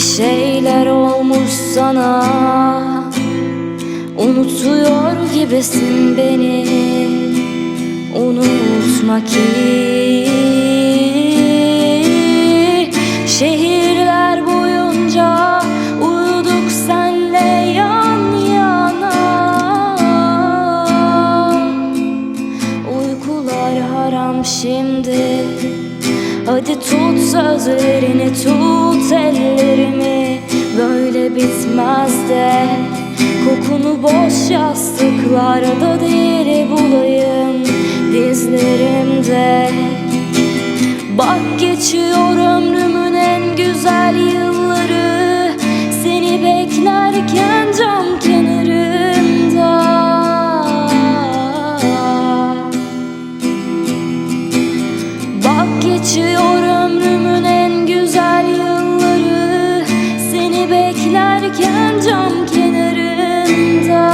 şeyler olmuş sana. Unutuyor gibisin beni. Unutma ki Hadi tut sözlerini tut ellerimi. Böyle bitmez de. Kokunu boş yastıklarda değil bulayım dizlerimde. Bak geçiyor geçiyor ömrümün en güzel yılları. Seni beklerken cam kenarında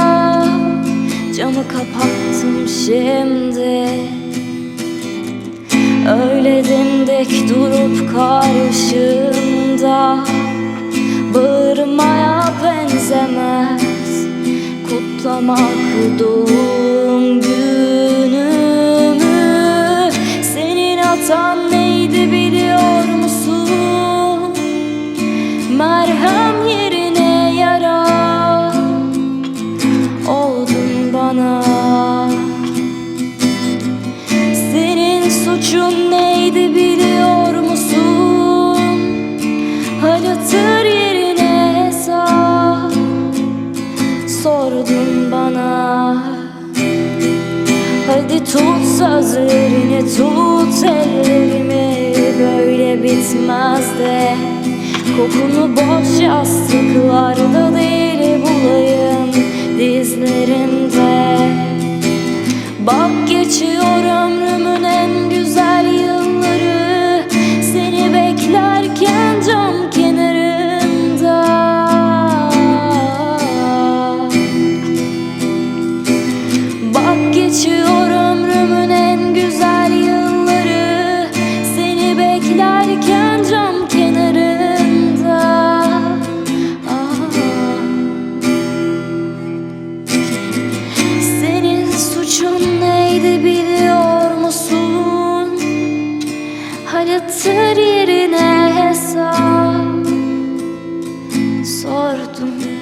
Camı kapattım şimdi. Öyle dimdik durup karşımda Bağırmaya benzemez. Kutlamak doğum Sordun bana? Hadi tut sözlerini tut ellerimi. Böyle bitmez de. Kokunu boş yastıklarda değil bulayım dizlerimde. Bak geçiyor Yatır yerine hesap Sordum.